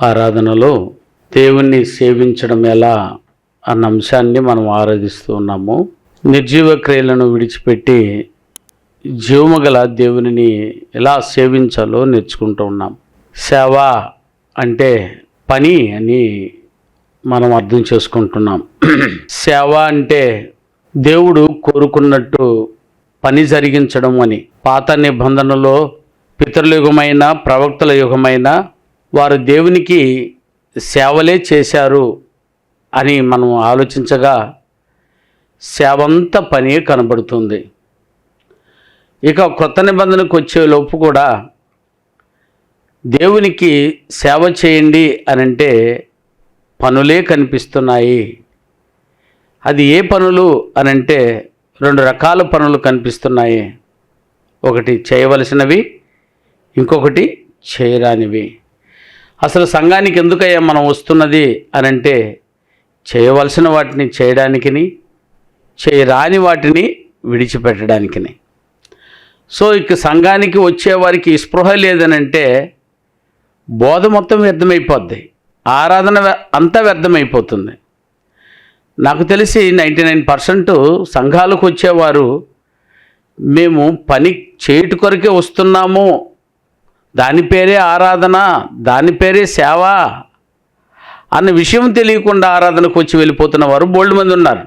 ఆరాధనలో దేవుణ్ణి సేవించడం ఎలా అన్న అంశాన్ని మనం ఆరాధిస్తూ ఉన్నాము. నిర్జీవ క్రియలను విడిచిపెట్టి జీవమగల దేవునిని ఎలా సేవించాలో నేర్చుకుంటూ ఉన్నాం. సేవ అంటే పని అని మనం అర్థం చేసుకుంటున్నాం. సేవ అంటే దేవుడు కోరుకున్నట్టు పని జరిగించడం అని. పాత నిబంధనలో పితరుల యుగమైన ప్రవక్తల యుగమైన వారు దేవునికి సేవలే చేశారు అని మనం ఆలోచించగా సేవంత పని కనబడుతుంది. ఇక కొత్త నిబంధనకు వచ్చేలోపు కూడా దేవునికి సేవ చేయండి అని అంటే పనులే కనిపిస్తున్నాయి. అది ఏ పనులు అని అంటే రెండు రకాల పనులు కనిపిస్తున్నాయి. ఒకటి చేయవలసినవి ఇంకొకటి చేయరానివి. అసలు సంఘానికి ఎందుకయ్యా మనం వస్తున్నది అని అంటే చేయవలసిన వాటిని చేయడానికిని చేయరాని వాటిని విడిచిపెట్టడానికిని. సో ఇక సంఘానికి వచ్చేవారికి స్పృహ లేదనంటే బోధ మొత్తం వ్యర్థమైపోద్ది. ఆరాధన అంతా వ్యర్థమైపోతుంది. నాకు తెలిసి నైంటీ నైన్ పర్సెంట్ సంఘాలకు వచ్చేవారు మేము పని చేయుట కొరకే వస్తున్నాము దాని పేరే ఆరాధన దాని పేరే సేవ అన్న విషయం తెలియకుండా ఆరాధనకు వచ్చి వెళ్ళిపోతున్న వారు బోల్డ్ మంది ఉన్నారు.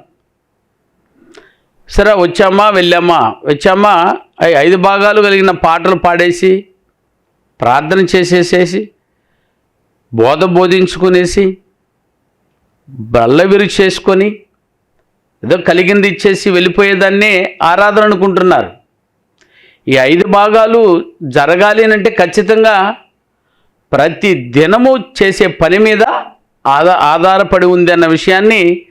సరే వచ్చామా వెళ్ళామా? వచ్చామా ఐదు భాగాలు కలిగిన పాటలు పాడేసి ప్రార్థన చేసేసేసి బోధ బోధించుకునేసి బల్ల విరుగు చేసుకొని ఏదో కలిగింది ఇచ్చేసి వెళ్ళిపోయేదాన్నే ఆరాధన అనుకుంటున్నారు. ఈ ఐదు భాగాలు జరగాలి అంటే ఖచ్చితంగా ప్రతి దినము చేసే పని మీద ఆధార ఆధారపడి ఉంది అన్న విషయాన్ని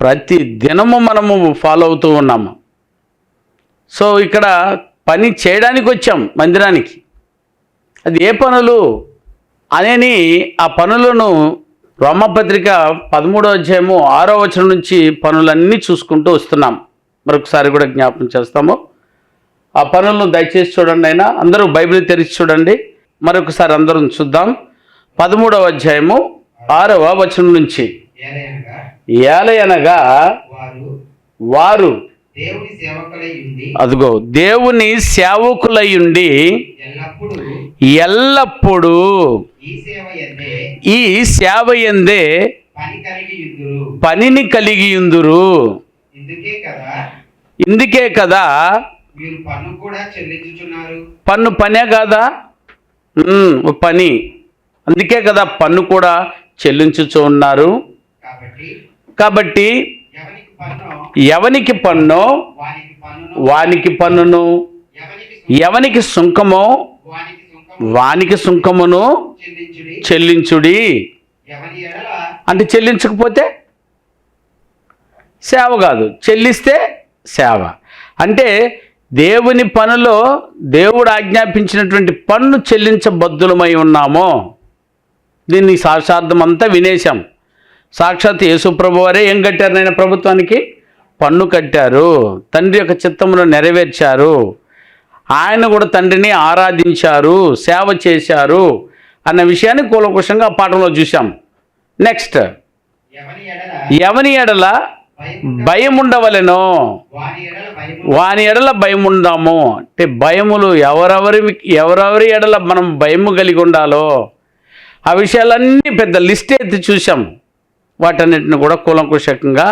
ప్రతి దినము మనము ఫాలో అవుతూ ఉన్నాము సో ఇక్కడ పని చేయడానికి వచ్చాం మందిరానికి. అది ఏ పనులు? అనేని ఆ పనులను రోమపత్రిక పదమూడో అధ్యాయము ఆరో వచనం నుంచి పనులన్నీ చూసుకుంటూ వస్తున్నాం. మరొకసారి కూడా జ్ఞాపం చేస్తాము. ఆ పనులను దయచేసి చూడండి అయినా అందరూ బైబిల్ తెరిచి చూడండి. మరొకసారి అందరం చూద్దాం. పదమూడవ అధ్యాయము ఆరవ వచనం నుంచి. ఏలయనగా వారు అదిగో దేవుని సేవకులయుండి ఎల్లప్పుడూ ఈ సేవ ఎందే కలిగి పనిని కదా ఇందుకే కదా మీరు పన్ను కూడా చెల్లించుచున్నారు. పన్ను పనే కాదా? పని. అందుకే కదా పన్ను కూడా చెల్లించుచూ ఉన్నారు. కాబట్టి ఎవనికి పన్ను? వానికి పన్నును? వానికి పన్నును. ఎవనికి సుంకమో? వానికి సుంకము? వానికి సుంకమును చెల్లించుడి? అంటే చెల్లించకపోతే సేవ కాదు. చెల్లిస్తే సేవ. అంటే దేవుని పనిలో దేవుడు ఆజ్ఞాపించినటువంటి పన్ను చెల్లించబద్దులమై ఉన్నామో. దీన్ని సాక్షార్థం అంతా వినేశాం. సాక్షాత్ యేసుప్రభు వారే ఏం కట్టారు నేను ప్రభుత్వానికి? పన్ను కట్టారు. తండ్రి యొక్క చిత్తమును నెరవేర్చారు. ఆయన కూడా తండ్రిని ఆరాధించారు సేవ చేశారు అన్న విషయాన్ని కూలకుషంగా ఆ పాఠంలో చూసాం నెక్స్ట్. ఎవని ఎడల భయం ఉండవలెనో వాని ఎడల భయం ఉందాము అంటే భయములు ఎవరెవరి ఎవరెవరి ఎడల మనం భయము కలిగి ఉండాలో ఆ విషయాలన్నీ పెద్ద లిస్ట్ ఎత్తి చూసాం వాటన్నిటిని కూడా కూలంకుషకంగా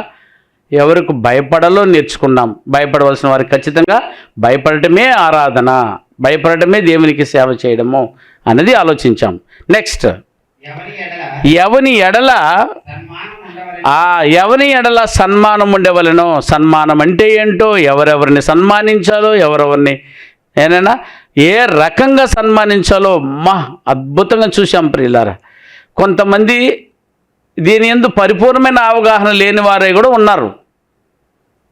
ఎవరికి భయపడాలో నేర్చుకున్నాం. భయపడవలసిన వారికి ఖచ్చితంగా భయపడటమే ఆరాధన భయపడటమే దేవునికి సేవ చేయడము అనేది ఆలోచించాం. నెక్స్ట్ ఎవని ఎడల ఎవని ఎడల సన్మానం ఆ ఎవని ఎడల సన్మానం ఉండవలెనో సన్మానం అంటే ఏంటో ఎవరెవరిని సన్మానించాలో ఎవరెవరిని ఏనైనా ఏ రకంగా సన్మానించాలో మా అద్భుతంగా చూసాం ప్రియులారా. కొంతమంది దీని ఎందు పరిపూర్ణమైన అవగాహన లేని వారే కూడా ఉన్నారు.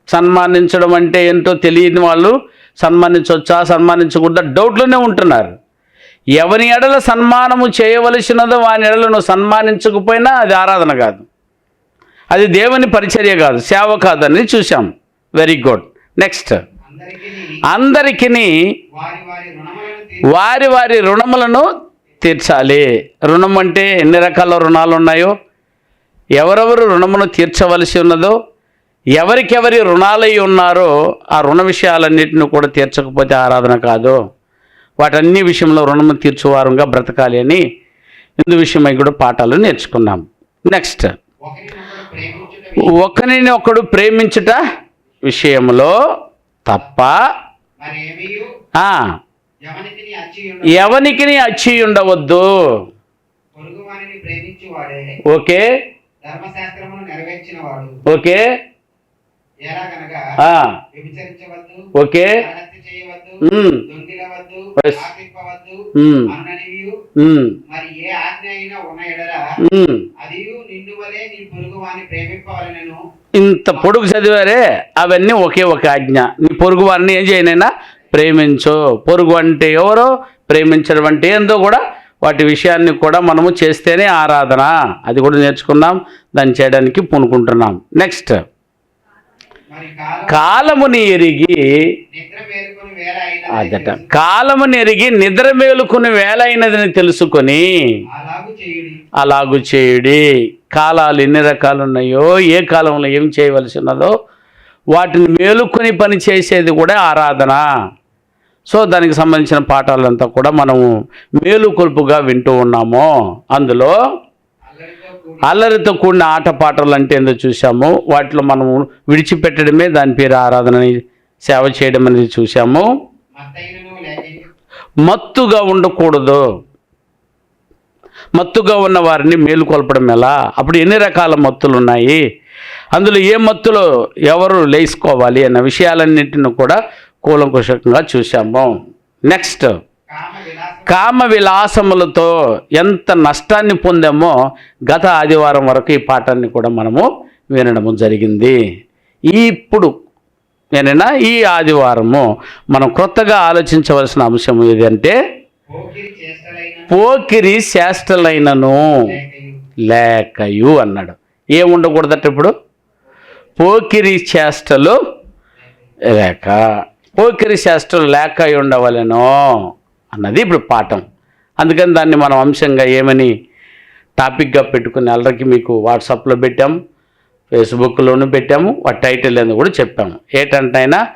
సన్మానించడం అంటే ఏంటో తెలియని వాళ్ళు సన్మానించవచ్చా సన్మానించకూడదా డౌట్లోనే ఉంటున్నారు. ఎవని ఎడల సన్మానము చేయవలసినదో వాని ఎడలను సన్మానించకపోయినా అది ఆరాధన కాదు. అది దేవుని పరిచర్య కాదు సేవ కాదని చూసాం వెరీ గుడ్ నెక్స్ట్ అందరికీ వారి వారి రుణములను తీర్చాలి. రుణం అంటే ఎన్ని రకాల రుణాలు ఉన్నాయో ఎవరెవరు రుణమును తీర్చవలసి ఉన్నదో ఎవరికెవరి రుణాలై ఉన్నారో ఆ రుణ విషయాలన్నింటిని కూడా తీర్చకపోతే ఆరాధన కాదు. వాటన్ని విషయంలో రుణము తీర్చువారంగా బ్రతకాలి అని ఇందు విషయమై కూడా పాఠాలు నేర్చుకున్నాం. నెక్స్ట్ ఒకరిని ఒకడు ప్రేమించుట విషయంలో తప్ప ఎవనికి అచ్చి ఉండవద్దు. ఓకే. ఓకే. ఓకే. మరి ఏ ఆజ్ఞ అయినా ఉన్న నిన్ను వలే నీ పొరుగు వారిని ప్రేమింపవలనను. ఇంత పొడుగు చదివారే అవన్నీ ఒకే ఒక ఆజ్ఞ. నీ పొరుగు వారిని ఏం చేయనైనా ప్రేమించు. పొరుగు అంటే ఎవరో ప్రేమించడం అంటే ఏందో కూడా వాటి విషయాన్ని కూడా మనము చేస్తేనే ఆరాధన. అది కూడా నేర్చుకుందాం దాన్ని చేయడానికి పూనుకుంటున్నాం. నెక్స్ట్ కాలముని ఎరిగి అదట. కాలముని ఎరిగి నిద్ర మేలుకుని వేల అయినదని తెలుసుకొని అలాగు చేయుడి. అలాగు చేయుడి. కాలాలు ఎన్ని రకాలు ఉన్నాయో ఏ కాలంలో ఏం చేయవలసి ఉన్నదో వాటిని మేలుకొని పని చేసేది కూడా ఆరాధన. సో దానికి సంబంధించిన పాఠాలంతా కూడా మనము మేలుకొల్పుగా వింటూ ఉన్నాము. అందులో అల్లరితో కూడిన ఆటపాటలు అంటే ఏందో చూసాము వాటిలో మనము విడిచిపెట్టడమే దాని పేరు ఆరాధనని సేవ చేయడం అనేది చూసాము మత్తుగా ఉండకూడదు. మత్తుగా ఉన్న వారిని మేలుకొల్పడం ఎలా? అప్పుడు ఎన్ని రకాల మత్తులు ఉన్నాయి అందులో ఏ మత్తులో ఎవరు లేసుకోవాలి అన్న విషయాలన్నింటిని కూడా కూలంకుషంగా చూసాము నెక్స్ట్ కామ విలాసములతో ఎంత నష్టాన్ని పొందామో గత ఆదివారం వరకు ఈ పాఠాన్ని కూడా మనము వినడము జరిగింది. ఇప్పుడు నేనైనా ఈ ఆదివారము మనం కొత్తగా ఆలోచించవలసిన అంశం ఏదంటే పోకిరి చేష్టలైన శాస్త్రలైనను లేకయు అన్నాడు. ఏముండకూడదట ఇప్పుడు? పోకిరి చేష్టలు లేక. పోకిరి చేష్టలు లేక అయి ఉండవలెనో అన్నది ఇప్పుడు పాఠం. అందుకని దాన్ని మనం అంశంగా ఏమని టాపిక్గా పెట్టుకుని అల్లరికి మీకు వాట్సాప్లో పెట్టాము ఫేస్బుక్లోనూ పెట్టాము వాటి టైటిల్ అని కూడా చెప్పాము. ఏంటంటైనా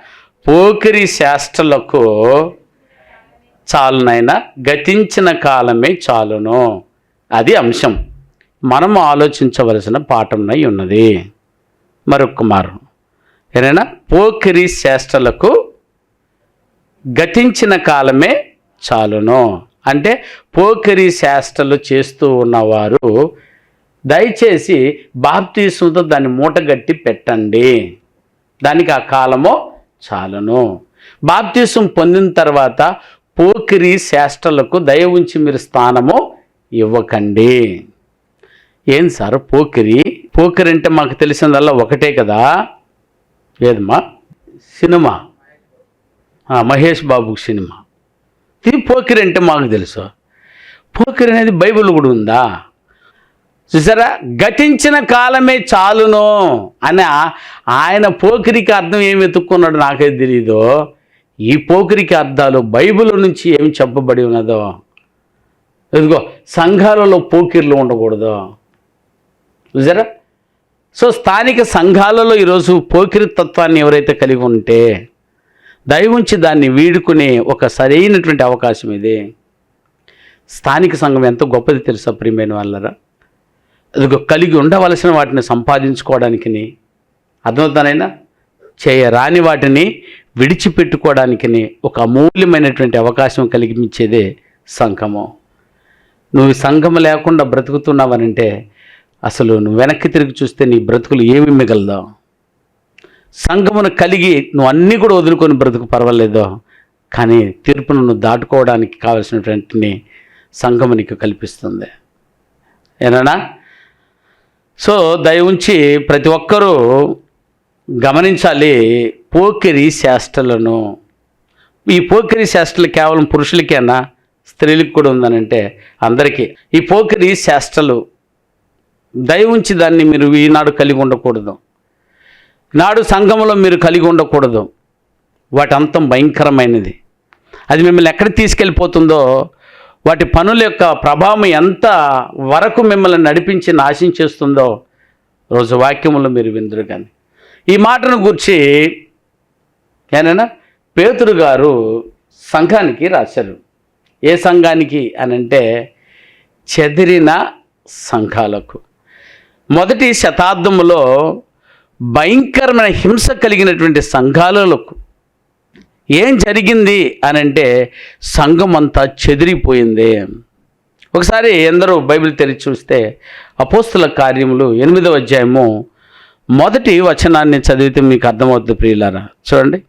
పోకిరి శాస్త్రలకు చాలునైనా గతించిన కాలమే చాలును. అది అంశం. మనం ఆలోచించవలసిన పాఠంనై ఉన్నది. మరొక మారు. ఏదైనా పోకిరి శాస్త్రలకు గతించిన కాలమే చాలును. అంటే పోకిరి శాస్త్రలు చేస్తూ ఉన్నవారు దయచేసి బాప్తీసంతో దాన్ని మూటగట్టి పెట్టండి. దానికి ఆ కాలము చాలును. బాప్తీసం పొందిన తర్వాత పోకిరి శాస్త్రలకు దయ ఉంచి మీరు స్థానము ఇవ్వకండి. ఏం సార్ పోకిరి? పోకిరి అంటే మాకు తెలిసినదల్లా ఒకటే కదా? ఏదమ్మా? సినిమా. మహేష్ బాబు సినిమా. ఇది పోకిరి అంటే మాకు తెలుసు. పోకిరి అనేది బైబిల్ కూడా ఉందా? చూసారా? గతించిన కాలమే చాలును అని ఆయన పోకిరికి అర్థం ఏమి వెతుక్కున్నాడు నాకైతే తెలియదు ఈ పోకిరికి అర్థాలు బైబిల్ నుంచి ఏమి చెప్పబడి ఉన్నదో? ఇదిగో సంఘాలలో పోకిర్లు ఉండకూడదు. చూసారా? సో స్థానిక సంఘాలలో ఈరోజు పోకిరి తత్వాన్ని ఎవరైతే కలిగి ఉంటే దయవుంచి దాన్ని వీడుకునే ఒక సరైనటువంటి అవకాశం ఇది. స్థానిక సంఘం ఎంత గొప్పది తెలుసా ప్రియమైన వాళ్ళరా? అది కలిగి ఉండవలసిన వాటిని సంపాదించుకోవడానికి అర్థమవుతానైనా చేయరాని వాటిని విడిచిపెట్టుకోవడానికి ఒక అమూల్యమైనటువంటి అవకాశం కలిగించేదే సంఘము. నువ్వు సంఘం లేకుండా బ్రతుకుతున్నావనంటే అసలు నువ్వు వెనక్కి తిరిగి చూస్తే నీ బ్రతుకులు ఏమి మిగలదావు సంఘమును కలిగి నువ్వు అన్నీ కూడా వదులుకొని బ్రతుకు పర్వాలేదో. కానీ తీర్పును నువ్వు దాటుకోవడానికి కావలసినటువంటి సంఘము నీకు కల్పిస్తుంది. ఏనా సో దయ ఉంచి ప్రతి ఒక్కరూ గమనించాలి పోకిరి శాస్త్రలను. ఈ పోకిరి శాస్త్రలు కేవలం పురుషులకేనా స్త్రీలకు కూడా ఉందనంటే అందరికీ. ఈ పోకిరి శాస్త్రలు దయ ఉంచి దాన్ని మీరు ఈనాడు కలిగి ఉండకూడదు. నాడు సంఘంలో మీరు కలిగి ఉండకూడదు. వాటి అంతం భయంకరమైనది. అది మిమ్మల్ని ఎక్కడ తీసుకెళ్ళిపోతుందో వాటి పనుల యొక్క ప్రభావం ఎంత వరకు మిమ్మల్ని నడిపించి నాశించేస్తుందో రోజు వాక్యములు మీరు విందురు కానీ ఈ మాటను గురించి ఏనైనా పేతురు గారు సంఘానికి రాశారు. ఏ సంఘానికి అని అంటే చెదిరిన సంఘాలకు. మొదటి శతాబ్దంలో భయంకరమైన హింస కలిగినటువంటి సంఘాలకు ఏం జరిగింది అని అంటే సంఘం అంతా చెదిరిపోయింది. ఒకసారి ఎందరో బైబిల్ తెరిచి చూస్తే అపోస్తుల కార్యములు ఎనిమిదవ అధ్యాయము మొదటి వచనాన్ని చదివితే మీకు అర్థమవుతుంది ప్రియులారా. చూడండి.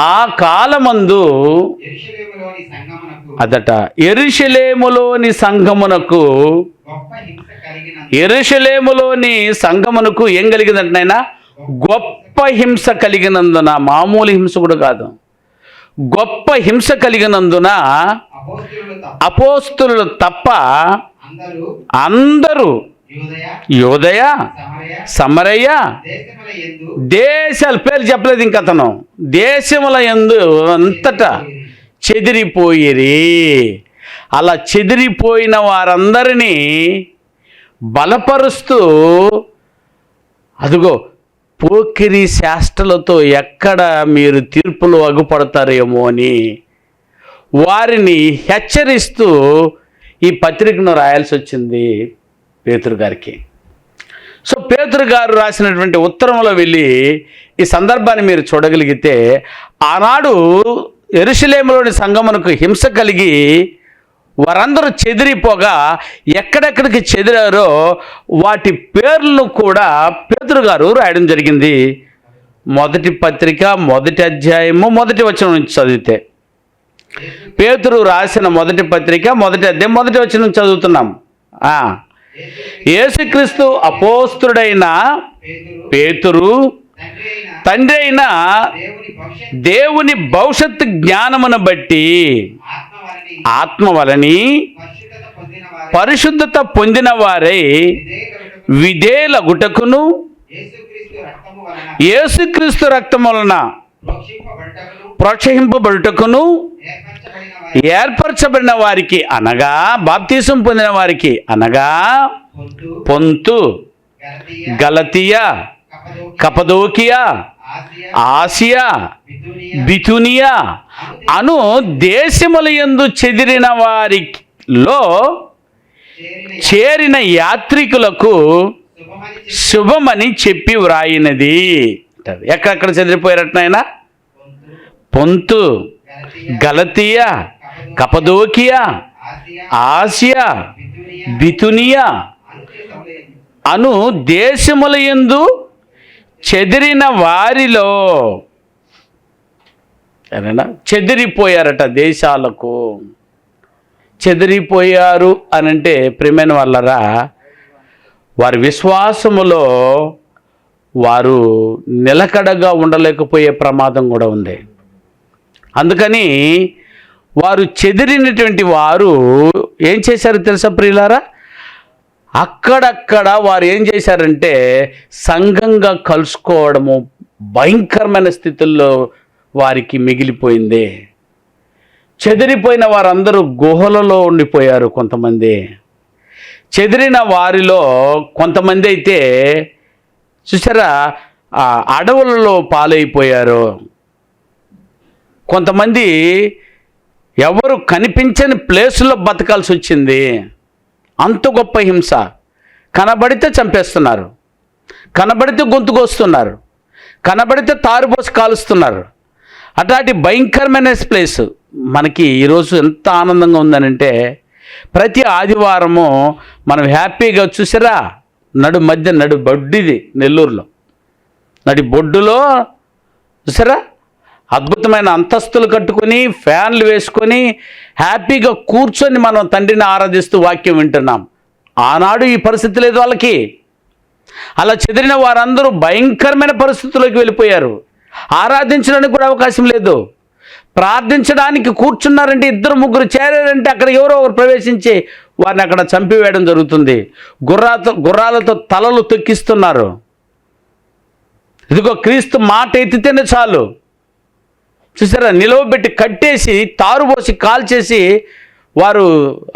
ఆ కాలమందు అదట ఎరుషలేములోని సంఘమునకు ఎరుషలేములోని సంఘమునకు ఏం కలిగిందంటనైనా గొప్ప హింస కలిగినందున మామూలు హింస కూడా కాదు. గొప్ప హింస కలిగినందున అపోస్తులు తప్ప అందరూ యూదయ యోదయ సమరయ సమరయ్య దేశాల పేరు చెప్పలేదు ఇంక అతను. దేశముల ఎందు అంతటా చెదిరిపోయిరి. అలా చెదిరిపోయిన వారందరినీ బలపరుస్తూ అదిగో పోకిరి శాస్త్రలతో ఎక్కడ మీరు తీర్పులు అగుపడతారేమో అని వారిని హెచ్చరిస్తూ ఈ పత్రికను రాయాల్సి వచ్చింది పేతురు గారికి. సో పేతురు గారు రాసినటువంటి ఉత్తరంలో వెళ్ళి ఈ సందర్భాన్ని మీరు చూడగలిగితే ఆనాడు ఎరుసలేములోని సంగమునకు హింస కలిగి వారందరూ చెదిరిపోగా ఎక్కడెక్కడికి చెదిరారో వాటి పేర్లను కూడా పేతురు గారు రాయడం జరిగింది. మొదటి పత్రిక మొదటి అధ్యాయము మొదటి వచనం నుంచి చదివితే. పేతురు రాసిన మొదటి పత్రిక మొదటి అధ్యాయం మొదటి వచనం చదువుతున్నాం. ఏసుక్రీస్తు యేసుక్రీస్తు అపోస్తుడైన పేతురు తండ్రి అయిన దేవుని భవిష్యత్ దేవుని భవిష్యత్తు జ్ఞానమును బట్టి ఆత్మ వలని పరిశుద్ధత పొందిన వారి. విధేల గుటకును యేసుక్రీస్తు యేసుక్రీస్తు రక్తం వలన ప్రోత్సహింపబడుటకును ఏర్పరచబడిన వారి ఏర్పరచబడిన వారికి అనగా బాప్తీసం పొందిన వారికి అనగా పొంతు. గలతీయ. గలతీయ. కపదోకి కపదోకియా. ఆసియా బిథునియా అను దేశముల యందు చెదిరిన వారిలో చేరిన యాత్రికులకు శుభమని చెప్పి వ్రాయినది. ఎక్కడెక్కడ చెదిరిపోయారట్నైనా పొంతు గలతీయ కపదోకియా ఆసియా బిథునియా అను దేశముల యందు చెదిరిన వారిలో సరేనా చెదిరిపోయారట దేశాలకు. చెదిరిపోయారు అని అంటే ప్రియమైన వాళ్ళరా? వారి విశ్వాసములో వారు నిలకడగా ఉండలేకపోయే ప్రమాదం కూడా ఉంది. అందుకని వారు చెదిరినటువంటి వారు ఏం చేశారు తెలుసా ప్రియులారా? అక్కడక్కడ వారు ఏం చేశారంటే సంఘంగా కలుసుకోవడము భయంకరమైన స్థితుల్లో వారికి మిగిలిపోయింది. చెదిరిపోయిన వారందరూ గుహలలో ఉండిపోయారు కొంతమంది. చెదిరిన వారిలో కొంతమంది అయితే చూసారా అడవులలో పాలైపోయారు. కొంతమంది ఎవరు కనిపించని ప్లేసులో బతకాల్సి వచ్చింది. అంత గొప్ప హింస. కనబడితే చంపేస్తున్నారు. కనబడితే గొంతుకొస్తున్నారు కనబడితే తారుపోసి కాలుస్తున్నారు. అట్లాంటి భయంకరమైన ప్లేస్. మనకి ఈరోజు ఎంత ఆనందంగా ఉందనంటే ప్రతి ఆదివారము మనం హ్యాపీగా చూసిరా నడు మధ్య నడు బొడ్డిది నెల్లూరులో. నడి బొడ్డులో చూసారా అద్భుతమైన అంతస్తులు కట్టుకొని ఫ్యాన్లు వేసుకొని హ్యాపీగా కూర్చొని మనం తండ్రిని ఆరాధిస్తూ వాక్యం వింటున్నాం. ఆనాడు ఈ పరిస్థితి లేదు వాళ్ళకి. అలా చెదిరిన వారందరూ భయంకరమైన పరిస్థితుల్లోకి వెళ్ళిపోయారు. ఆరాధించడానికి కూడా అవకాశం లేదు. ప్రార్థించడానికి కూర్చున్నారంటే ఇద్దరు ముగ్గురు చేరారంటే అక్కడ ఎవరో ఒకరు ప్రవేశించి వారిని అక్కడ చంపివేయడం జరుగుతుంది. గుర్రాతో గుర్రాలతో తలలు తొక్కిస్తున్నారు. ఇదిగో క్రీస్తు మాట ఎత్తితేనే చాలు. చూసారా? నిలవబెట్టి కట్టేసి తారు పోసి కాల్చేసి వారు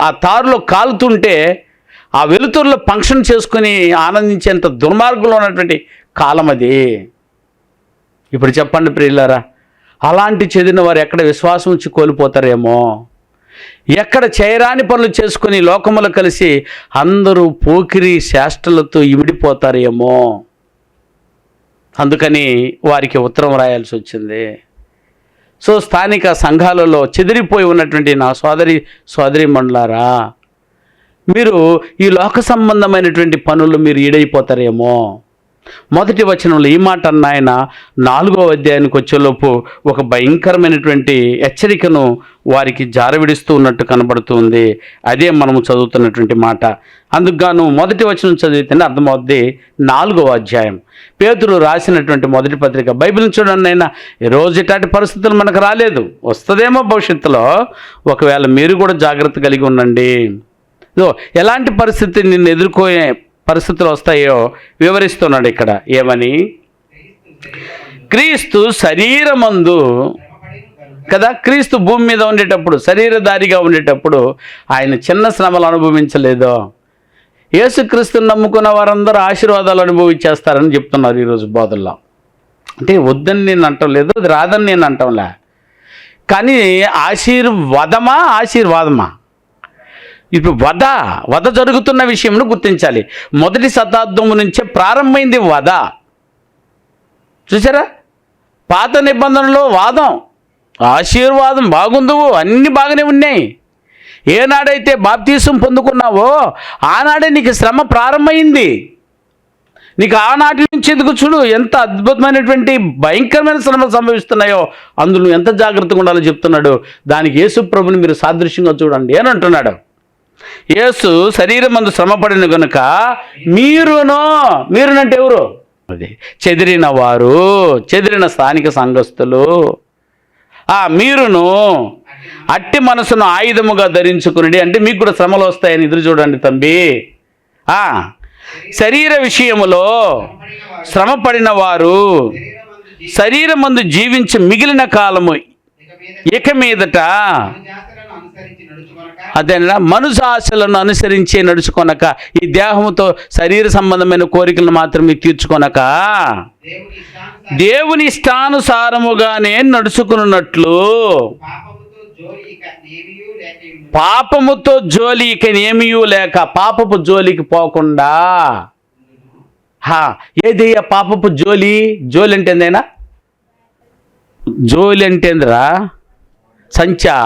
ఆ తారులో కాలుతుంటే ఆ వెలుతురులో ఫంక్షన్ చేసుకుని ఆనందించేంత దుర్మార్గంలో ఉన్నటువంటి కాలం అది. ఇప్పుడు చెప్పండి ప్రియులారా అలాంటి చెందిన వారు ఎక్కడ విశ్వాసం ఉంచి కోల్పోతారేమో? ఎక్కడ చేయరాని పనులు చేసుకుని లోకములు కలిసి అందరూ పోకిరి శాస్త్రలతో ఇమిడిపోతారేమో? అందుకని వారికి ఉత్తరం రాయాల్సి వచ్చింది. సో స్థానిక సంఘాలలో చెదిరిపోయి ఉన్నటువంటి నా సోదరి సోదరి మండలారా మీరు ఈ లోక సంబంధమైనటువంటి పనులు మీరు ఈడైపోతారేమో. మొదటి వచనంలో ఈ మాట అన్న ఆయన నాలుగో అధ్యాయానికి వచ్చేలోపు ఒక భయంకరమైనటువంటి హెచ్చరికను వారికి జారవిడిస్తూ ఉన్నట్టు కనబడుతుంది. అదే మనము చదువుతున్నటువంటి మాట. అందుకుగాను మొదటి వచనం చదివితేనే అర్థమవుద్ది నాలుగో అధ్యాయం. పేతురు రాసినటువంటి మొదటి పత్రిక బైబిల్ చూడండి అయినా రోజు ఇట్లాంటి పరిస్థితులు మనకు రాలేదు. వస్తుందేమో భవిష్యత్తులో. ఒకవేళ మీరు కూడా జాగ్రత్త కలిగి ఉండండి. ఎలాంటి పరిస్థితి నిన్ను ఎదుర్కొనే పరిస్థితులు వస్తాయో వివరిస్తున్నాడు ఇక్కడ. ఏమని? క్రీస్తు శరీరమందు కదా క్రీస్తు భూమి మీద ఉండేటప్పుడు శరీరధారిగా ఉండేటప్పుడు ఆయన చిన్న శ్రమలు అనుభవించలేదో. యేసుక్రీస్తుని నమ్ముకున్న వారందరూ ఆశీర్వాదాలు అనుభవించేస్తారని చెప్తున్నారు ఈరోజు బోధల్లో. అంటే వద్దని నేను అంటం లేదు అది రాదని నేను అంటంలే. కానీ ఆశీర్వాదమా ఆశీర్వాదమా? ఇప్పుడు వధ వధ జరుగుతున్న విషయంను గుర్తించాలి. మొదటి శతాబ్దం నుంచే ప్రారంభమైంది వధ. చూసారా పాత నిబంధనలో వాదం ఆశీర్వాదం బాగుందువు అన్నీ బాగానే ఉన్నాయి. ఏనాడైతే బాప్తీసం పొందుకున్నావో ఆనాడే నీకు శ్రమ ప్రారంభమైంది. నీకు ఆనాటి నుంచి ఎందుకు చూడు ఎంత అద్భుతమైనటువంటి భయంకరమైన శ్రమలు సంభవిస్తున్నాయో అందులో ఎంత జాగ్రత్తగా ఉండాలో చెప్తున్నాడు? దానికి యేసు ప్రభుని మీరు సాదృశ్యంగా చూడండి అని అంటున్నాడు. యేసు శరీరం మందు శ్రమపడిన గనుక మీరును మీరునంటే ఎవరు? అది చెదిరిన వారు చెదిరిన స్థానిక సంఘస్థులు. ఆ మీరును అట్టి మనసును ఆయుధముగా ధరించుకుని అంటే మీకు కూడా శ్రమలు వస్తాయని ఎదురు చూడండి తంబి. ఆ శరీర విషయములో శ్రమ పడిన వారు శరీరమందు జీ- జీవించి మిగిలిన కాలము ఇక మీదట అదేనా మనుషాశలను అనుసరించి నడుచుకొనక ఈ దేహముతో శరీర సంబంధమైన కోరికలను మాత్రమే తీర్చుకొనక దేవుని ఇష్టానుసారముగానే నడుచుకున్నట్లు పాపముతో జోలి ఇక నేమియూ లేక ఏమీయూ లేక పాపపు జోలికి పోకుండా హా ఏదయ్య పాపపు జోలి? జోలి అంటే ఏందైనా? జోలి అంటే ఏందిరా? సంచా.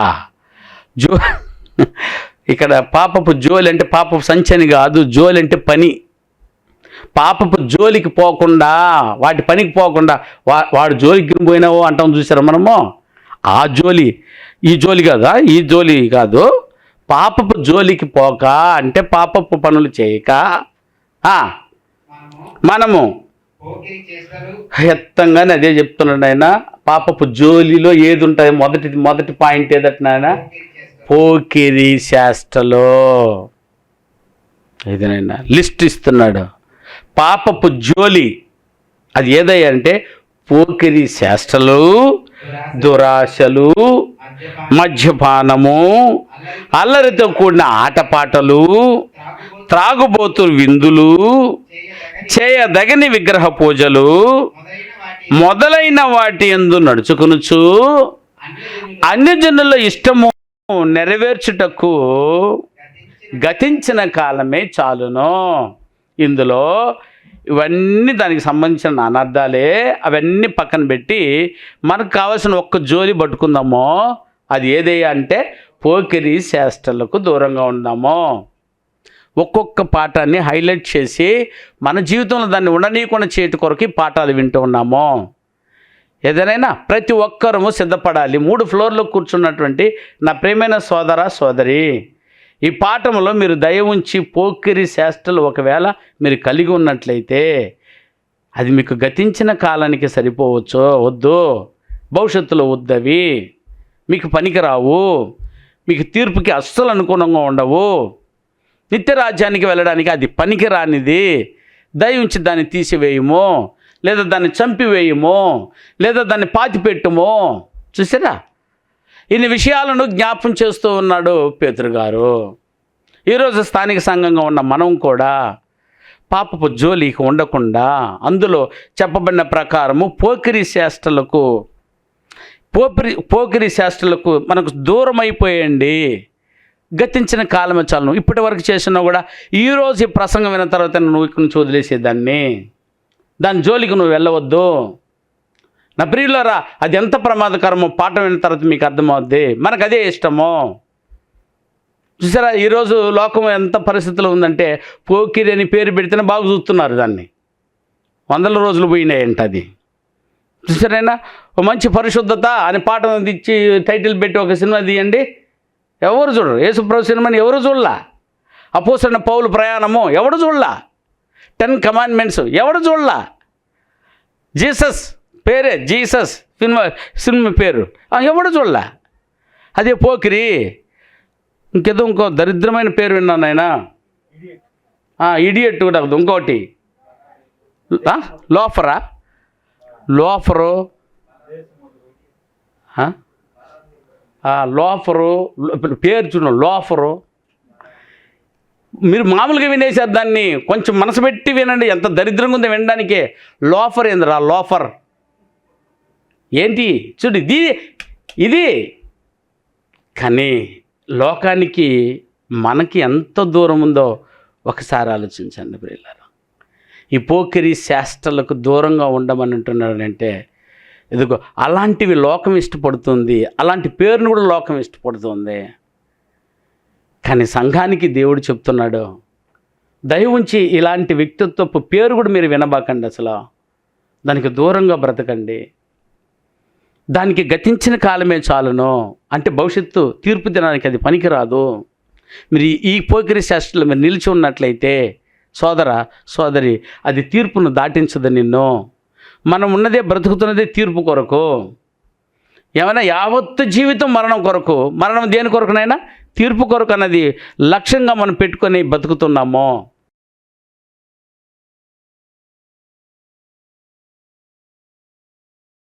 జో ఇక్కడ పాపపు జోలి అంటే పాపపు సంచని కాదు జోలి అంటే పని. పాపపు జోలికి పోకుండా వాటి పనికి పోకుండా వా వాడు జోలికి పోయినావో అంటాం చూసారా మనము? ఆ జోలి ఈ జోలి కాదా? ఈ జోలి కాదు. పాపపు జోలికి పోక అంటే పాపపు పనులు చేయక మనము మనము ఎత్తంగానే అదే చెప్తున్నాడు ఆయన పాపపు జోలిలో ఏది ఉంటుంది మొదటిది మొదటి పాయింట్ ఏదట నాయన? పోకిరి శాస్త్రలో ఏదైనా లిస్ట్ ఇస్తున్నాడు. పాపపు జోలి అది ఏదయ్యా అంటే పోకిరి శాస్త్రలు దురాశలు మద్యపానము అల్లరితో కూడిన ఆటపాటలు త్రాగుబోతు విందులు చేయదగని విగ్రహ పూజలు మొదలైన వాటి ఎందు నడుచుకునుచు అన్యజనుల ఇష్టము నెరవేర్చుటకు గతించిన కాలమే చాలును. ఇందులో ఇవన్నీ దానికి సంబంధించిన అనర్థాలే అవన్నీ పక్కన పెట్టి మనకు కావాల్సిన ఒక్క జోలి పట్టుకుందామో అది ఏదే అంటే పోకిరి శాస్త్రాలకు దూరంగా ఉందాము. ఒక్కొక్క పాఠాన్ని హైలైట్ చేసి మన జీవితంలో దాన్ని ఉండనీయకుండా చేయటి కొరకు పాఠాలు వింటూ ఉన్నాము. ఏదైనా ప్రతి ఒక్కరము సిద్ధపడాలి. మూడు ఫ్లోర్లో కూర్చున్నటువంటి నా ప్రేమైన సోదర సోదరి ఈ పాఠంలో మీరు దయ ఉంచి పోకిరి శాస్త్రలు ఒకవేళ మీరు కలిగి ఉన్నట్లయితే అది మీకు గతించిన కాలానికి సరిపోవచ్చు? వద్దు. భవిష్యత్తులో వద్దవి. మీకు పనికిరావు మీకు తీర్పుకి అస్సలు అనుగుణంగా ఉండవు. నిత్య రాజ్యానికి వెళ్ళడానికి అది పనికిరానిది దయ ఉంచి దాన్ని తీసివేయము. లేదా దాన్ని చంపివేయము లేదా దాన్ని పాతిపెట్టుమో. చూసారా? ఇన్ని విషయాలను జ్ఞాపం చేస్తూ ఉన్నాడు పేతురు గారు. ఈరోజు స్థానిక సంఘంగా ఉన్న మనం కూడా పాపపు జోలికి ఉండకుండా అందులో చెప్పబడిన ప్రకారము పోకిరి శాస్త్రలకు పోపిరి పోకిరి శాస్త్రలకు మనకు దూరం అయిపోయండి గతించిన కాలమే చాలను. ఇప్పటి వరకు చేసినా కూడా ఈరోజు ఈ ప్రసంగం విన్న తర్వాత నువ్వు ఇక్కడి నుంచి వదిలేసేదాన్ని. దాని జోలికి నువ్వు వెళ్ళవద్దు. నా ప్రియులరా అది ఎంత ప్రమాదకరమో పాఠం విన్న తర్వాత మీకు అర్థమవుద్ది. మనకు అదే ఇష్టమో. చూసారా ఈరోజు లోకం ఎంత పరిస్థితిలో ఉందంటే పోకిరి అని పేరు పెడితేనే బాగా చూస్తున్నారు దాన్ని. వందల రోజులు పోయినాయంట అది. చూసారైనా ఓ మంచి పరిశుద్ధత అని పాఠం ఇచ్చి టైటిల్ పెట్టి ఒక సినిమా తీయండి. ఎవరు చూడరు? యేసుప్రభు సినిమాని ఎవరు చూడలా? అపోసడిన పౌలు ప్రయాణము ఎవడు చూడలా? టెన్ కమాండ్మెంట్స్ ఎవడు చూడలా? జీసస్ పేరే జీసస్ సినిమా సినిమా పేరు. ఎవడు చూడలా? అదే పోకిరి. ఇంకేదో ఇంకో దరిద్రమైన పేరు విన్నాను ఆయన ఇడియట్ కూడా ఇంకోటి. లోఫరా? లోఫరు. లోఫరు పేరు చూడండి లోఫరు. మీరు మామూలుగా వినేసారు దాన్ని కొంచెం మనసు పెట్టి వినండి. ఎంత దరిద్రంగా ఉందో వినడానికే. లోఫర్ ఏందిరా లోఫర్. ఏంటి? చూడు ఇది ఇది. కానీ లోకానికి మనకి ఎంత దూరం ఉందో ఒకసారి ఆలోచించండి ప్రియులారు. ఈ పోకిరి శాస్త్రాలకు దూరంగా ఉండమని అంటున్నాడంటే ఇదిగో అలాంటివి లోకం ఇష్టపడుతుంది. అలాంటి పేరును కూడా లోకం ఇష్టపడుతుంది. కానీ సంఘానికి దేవుడు చెప్తున్నాడు దయ ఉంచి ఇలాంటి వ్యక్తిత్వపు పేరు కూడా మీరు వినబాకండి అసలు. దానికి దూరంగా బ్రతకండి. దానికి గతించిన కాలమే చాలును. అంటే భవిష్యత్తు తీర్పు దినానికి అది పనికిరాదు. మీరు ఈ- ఈ పోకిరి శాస్త్రంలో మీరు నిలిచి ఉన్నట్లయితే సోదర సోదరి అది తీర్పును దాటించదు నిన్ను. మనం ఉన్నదే బ్రతుకుతున్నదే తీర్పు కొరకు. ఏమైనా యావత్తు జీవితం మరణం కొరకు. మరణం దేని కొరకునైనా? తీర్పు కొరకు అన్నది లక్ష్యంగా మనం పెట్టుకొని బతుకుతున్నామో?